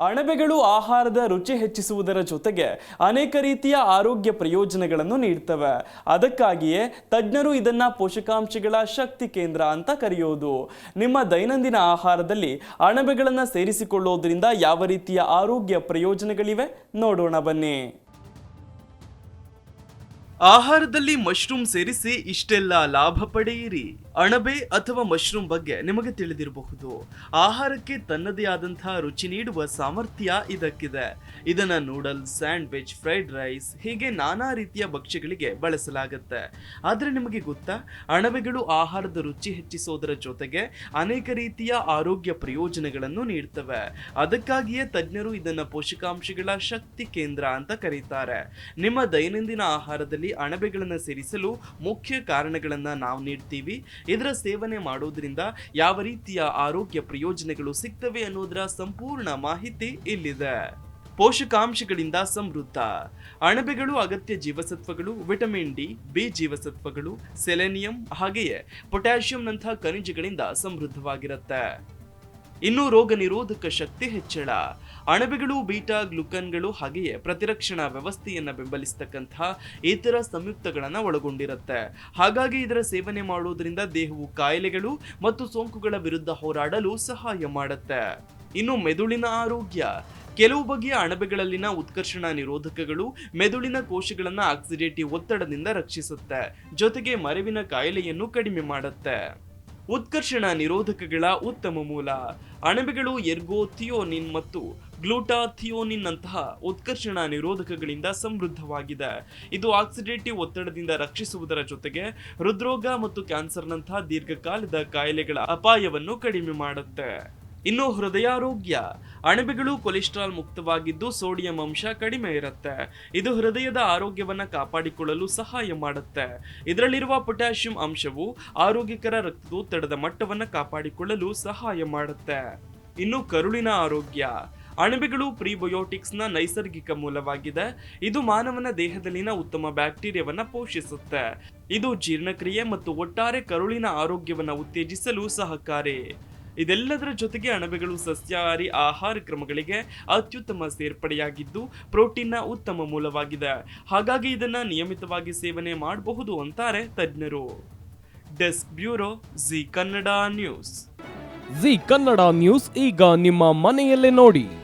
ಅಣಬೆಗಳು ಆಹಾರದ ರುಚಿ ಹೆಚ್ಚಿಸುವುದರ ಜೊತೆಗೆ ಅನೇಕ ರೀತಿಯ ಆರೋಗ್ಯ ಪ್ರಯೋಜನಗಳನ್ನು ನೀಡ್ತವೆ. ಅದಕ್ಕಾಗಿಯೇ ತಜ್ಞರು ಇದನ್ನ ಪೋಷಕಾಂಶಗಳ ಶಕ್ತಿ ಕೇಂದ್ರ ಅಂತ ಕರೆಯೋದು. ನಿಮ್ಮ ದೈನಂದಿನ ಆಹಾರದಲ್ಲಿ ಅಣಬೆಗಳನ್ನು ಸೇರಿಸಿಕೊಳ್ಳೋದ್ರಿಂದ ಯಾವ ರೀತಿಯ ಆರೋಗ್ಯ ಪ್ರಯೋಜನಗಳಿವೆ? ನೋಡೋಣ ಬನ್ನಿ. ಆಹಾರದಲ್ಲಿ ಮಶ್ರೂಮ್ ಸೇರಿಸಿ ಇಷ್ಟೆಲ್ಲ ಲಾಭ ಪಡೆಯಿರಿ. ಅಣಬೆ ಅಥವಾ ಮಶ್ರೂಮ್ ಬಗ್ಗೆ ನಿಮಗೆ ತಿಳಿದಿರಬಹುದು. ಆಹಾರಕ್ಕೆ ತನ್ನದೇ ಆದಂತಹ ರುಚಿ ನೀಡುವ ಸಾಮರ್ಥ್ಯ ಇದಕ್ಕಿದೆ. ಇದನ್ನ ನೂಡಲ್ಸ್, ಸ್ಯಾಂಡ್ವಿಚ್, ಫ್ರೈಡ್ ರೈಸ್ ಹೀಗೆ ನಾನಾ ರೀತಿಯ ಭಕ್ಷ್ಯಗಳಿಗೆ ಬಳಸಲಾಗುತ್ತೆ. ಆದರೆ ನಿಮಗೆ ಗೊತ್ತಾ? ಅಣಬೆಗಳು ಆಹಾರದ ರುಚಿ ಹೆಚ್ಚಿಸೋದರ ಜೊತೆಗೆ ಅನೇಕ ರೀತಿಯ ಆರೋಗ್ಯ ಪ್ರಯೋಜನಗಳನ್ನು ನೀಡ್ತವೆ. ಅದಕ್ಕಾಗಿಯೇ ತಜ್ಞರು ಇದನ್ನ ಪೋಷಕಾಂಶಗಳ ಶಕ್ತಿ ಕೇಂದ್ರ ಅಂತ ಕರೀತಾರೆ. ನಿಮ್ಮ ದೈನಂದಿನ ಆಹಾರದಲ್ಲಿ ಅಣಬೆಗಳನ್ನು ಸೇರಿಸಲು ಮುಖ್ಯ ಕಾರಣಗಳನ್ನು ನಾವು ನೀಡ್ತೀವಿ. ಇದರ ಸೇವನೆ ಮಾಡೋದ್ರಿಂದ ಯಾವ ರೀತಿಯ ಆರೋಗ್ಯ ಪ್ರಯೋಜನಗಳು ಸಿಗ್ತವೆ ಅನ್ನೋದರ ಸಂಪೂರ್ಣ ಮಾಹಿತಿ ಇಲ್ಲಿದೆ. ಪೋಷಕಾಂಶಗಳಿಂದ ಸಮೃದ್ಧ. ಅಣಬೆಗಳು ಅಗತ್ಯ ಜೀವಸತ್ವಗಳು, ವಿಟಮಿನ್ ಡಿ, ಬಿ ಜೀವಸತ್ವಗಳು, ಸೆಲೆನಿಯಂ ಹಾಗೆಯೇ ಪೊಟ್ಯಾಷಿಯಂನಂತಹ ಖನಿಜಗಳಿಂದ ಸಮೃದ್ಧವಾಗಿರುತ್ತೆ. ಇನ್ನು ರೋಗ ನಿರೋಧಕ ಶಕ್ತಿ ಹೆಚ್ಚಳ. ಅಣಬೆಗಳು, ಬೀಟಾ, ಗ್ಲುಕನ್ಗಳು ಹಾಗೆಯೇ ಪ್ರತಿರಕ್ಷಣಾ ವ್ಯವಸ್ಥೆಯನ್ನು ಬೆಂಬಲಿಸತಕ್ಕಂತಹ ಇತರ ಸಂಯುಕ್ತಗಳನ್ನು ಒಳಗೊಂಡಿರುತ್ತೆ. ಹಾಗಾಗಿ ಇದರ ಸೇವನೆ ಮಾಡುವುದರಿಂದ ದೇಹವು ಕಾಯಿಲೆಗಳು ಮತ್ತು ಸೋಂಕುಗಳ ವಿರುದ್ಧ ಹೋರಾಡಲು ಸಹಾಯ ಮಾಡುತ್ತೆ. ಇನ್ನು ಮೆದುಳಿನ ಆರೋಗ್ಯ. ಕೆಲವು ಬಗೆಯ ಅಣಬೆಗಳಲ್ಲಿನ ಉತ್ಕರ್ಷಣ ನಿರೋಧಕಗಳು ಮೆದುಳಿನ ಕೋಶಗಳನ್ನು ಆಕ್ಸಿಡೇಟಿವ್ ಒತ್ತಡದಿಂದ ರಕ್ಷಿಸುತ್ತೆ. ಜೊತೆಗೆ ಮರವಿನ ಕಾಯಿಲೆಯನ್ನು ಕಡಿಮೆ ಮಾಡುತ್ತೆ. ಉತ್ಕರ್ಷಣ ನಿರೋಧಕಗಳ ಉತ್ತಮ ಮೂಲ. ಅಣಬೆಗಳು ಎರ್ಗೋಥಿಯೋನಿನ್ ಮತ್ತು ಗ್ಲೂಟಾಥಿಯೋನಿನ್ ಅಂತಹ ಉತ್ಕರ್ಷಣ ನಿರೋಧಕಗಳಿಂದ ಸಮೃದ್ಧವಾಗಿದೆ. ಇದು ಆಕ್ಸಿಡೇಟಿವ್ ಒತ್ತಡದಿಂದ ರಕ್ಷಿಸುವುದರ ಜೊತೆಗೆ ಹೃದ್ರೋಗ ಮತ್ತು ಕ್ಯಾನ್ಸರ್ನಂತಹ ದೀರ್ಘಕಾಲದ ಕಾಯಿಲೆಗಳ ಅಪಾಯವನ್ನು ಕಡಿಮೆ ಮಾಡುತ್ತೆ. ಇನ್ನು ಹೃದಯಾರೋಗ್ಯ, ಅಣಬೆಗಳು ಕೊಲೆಸ್ಟ್ರಾಲ್ ಮುಕ್ತವಾಗಿದ್ದು ಸೋಡಿಯಂ ಅಂಶ ಕಡಿಮೆ ಇರುತ್ತೆ. ಇದು ಹೃದಯದ ಆರೋಗ್ಯವನ್ನು ಕಾಪಾಡಿಕೊಳ್ಳಲು ಸಹಾಯ ಮಾಡುತ್ತೆ. ಇದರಲ್ಲಿರುವ ಪೊಟ್ಯಾಷಿಯಂ ಅಂಶವು ಆರೋಗ್ಯಕರ ರಕ್ತದೊತ್ತಡದ ಮಟ್ಟವನ್ನು ಕಾಪಾಡಿಕೊಳ್ಳಲು ಸಹಾಯ ಮಾಡುತ್ತೆ. ಇನ್ನು ಕರುಳಿನ ಆರೋಗ್ಯ ಅಣಬೆಗಳು ಪ್ರಿಬಯೋಟಿಕ್ಸ್ನ ನೈಸರ್ಗಿಕ ಮೂಲವಾಗಿದೆ. ಇದು ಮಾನವನ ದೇಹದಲ್ಲಿನ ಉತ್ತಮ ಬ್ಯಾಕ್ಟೀರಿಯಾವನ್ನ ಪೋಷಿಸುತ್ತೆ. ಇದು ಜೀರ್ಣಕ್ರಿಯೆ ಮತ್ತು ಒಟ್ಟಾರೆ ಕರುಳಿನ ಆರೋಗ್ಯವನ್ನು ಉತ್ತೇಜಿಸಲು ಸಹಕಾರಿ. ಇದೆಲ್ಲದರ ಜೊತೆಗೆ ಅಣಬೆಗಳು ಸಸ್ಯಾಹಾರಿ ಆಹಾರ ಕ್ರಮಗಳಿಗೆ ಅತ್ಯುತ್ತಮ ಸೇರ್ಪಡೆಯಾಗಿದ್ದು, ಪ್ರೋಟೀನ್ನ ಉತ್ತಮ ಮೂಲವಾಗಿದೆ. ಹಾಗಾಗಿ ಇದನ್ನು ನಿಯಮಿತವಾಗಿ ಸೇವನೆ ಮಾಡಬಹುದು ಅಂತಾರೆ ತಜ್ಞರು. Desk bureau Zee Kannada news. Zee Kannada news ಈಗ ನಿಮ್ಮ ಮನೆಯಲ್ಲೇ ನೋಡಿ.